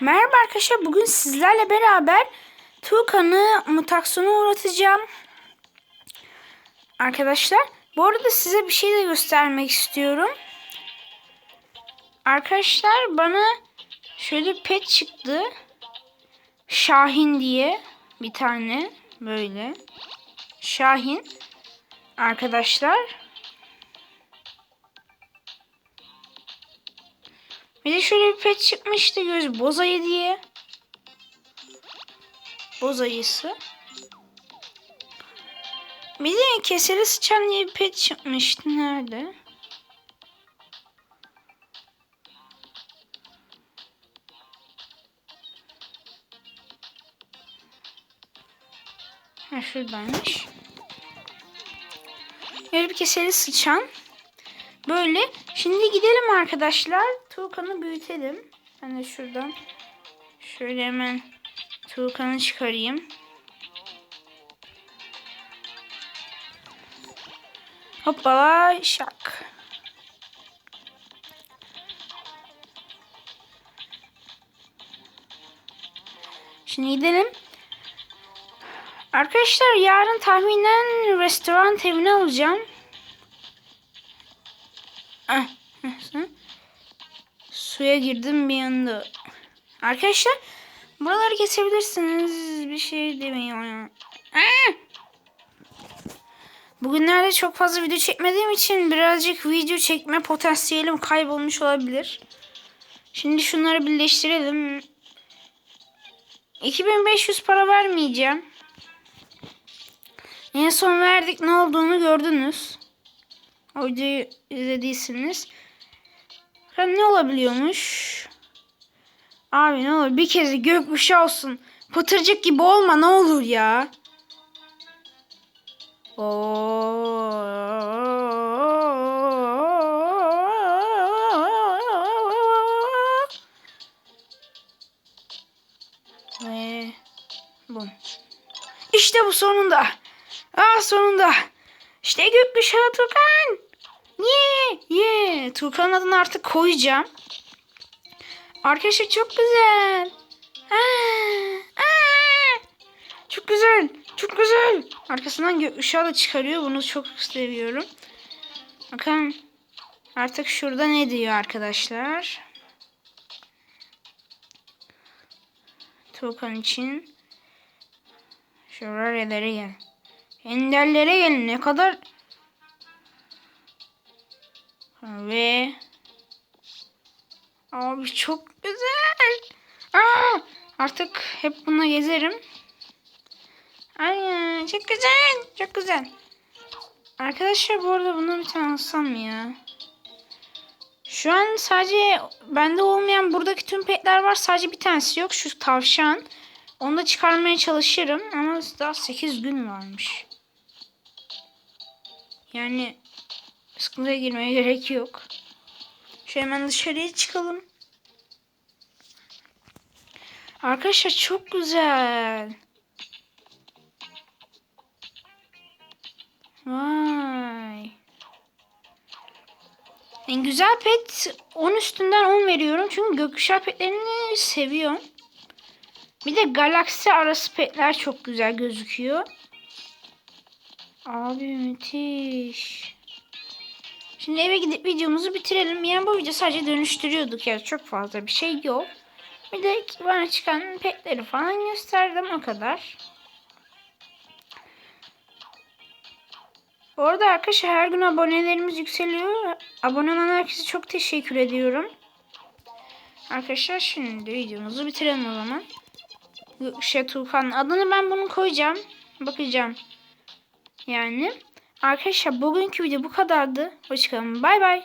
Merhaba arkadaşlar. Bugün sizlerle beraber Tuğkan'ı mutasyona uğratacağım. Arkadaşlar bu arada size bir şey de göstermek istiyorum. Arkadaşlar bana şöyle pet çıktı. Şahin diye bir tane böyle. Şahin. Arkadaşlar. Bir de şöyle bir pet çıkmıştı göz bozayı diye. Bozayısı. Bir de keseli sıçan diye bir pet çıkmıştı. Nerede? Ha şuradaymış. Böyle bir keseli sıçan. Böyle. Şimdi gidelim arkadaşlar. Tuğkan'ı büyütelim. Ben de şuradan şöyle hemen Tuğkan'ı çıkarayım. Hoppala şak. Şimdi gidelim. Arkadaşlar yarın tahminen restoran evini alacağım. Ah. Suya girdim bir anda. Arkadaşlar buraları kesebilirsiniz. Bir şey demiyorum. Ah! Bugünlerde çok fazla video çekmediğim için birazcık video çekme potansiyelim kaybolmuş olabilir. Şimdi şunları birleştirelim. 2500 para vermeyeceğim. En son verdik ne olduğunu gördünüz. O videoyu izlediyseniz. Ha, ne olabiliyormuş? Abi ne olur bir kez gökkuşağı olsun. Pıtırcık gibi olma ne olur ya. Ve bu. İşte bu sonunda. Ah sonunda. İşte gökkuşağı Tukan. Ye ye. Tukan'ın adını artık koyacağım. Arkadaşlar çok güzel. Aa, aa. Çok güzel. Çok güzel. Arkasından gökkuşağı da çıkarıyor. Bunu çok seviyorum. Bakın. Artık şurada ne diyor arkadaşlar. Tukan için. Şuralara gel. Enderlere gelin. Ne kadar ve abi çok güzel. Aa, artık hep buna gezerim. Ay çok güzel. Çok güzel. Arkadaşlar bu arada buna bir tane alsam ya. Şu an sadece bende olmayan buradaki tüm petler var. Sadece bir tanesi yok. Şu tavşan. Onu da çıkarmaya çalışırım. Ama daha 8 gün varmış. Yani sıkıntıya girmeye gerek yok. Şu hemen dışarıya çıkalım. Arkadaşlar çok güzel. Vay. En güzel pet 10 üstünden 10 veriyorum. Çünkü gökkuşağı petlerini seviyorum. Bir de galaksi arası petler çok güzel gözüküyor. Abi müthiş. Şimdi eve gidip videomuzu bitirelim. Yani bu video sadece dönüştürüyorduk ya. Çok fazla bir şey yok. Bir de bana çıkan petleri falan gösterdim o kadar. Bu arada arkadaşlar her gün abonelerimiz yükseliyor. Abone olan herkese çok teşekkür ediyorum. Arkadaşlar şimdi videomuzu bitirelim o zaman. Şey Tuğkan adını ben bunu koyacağım. Bakacağım. Yani. Arkadaşlar bugünkü video bu kadardı. Hoşçakalın. Bay bay.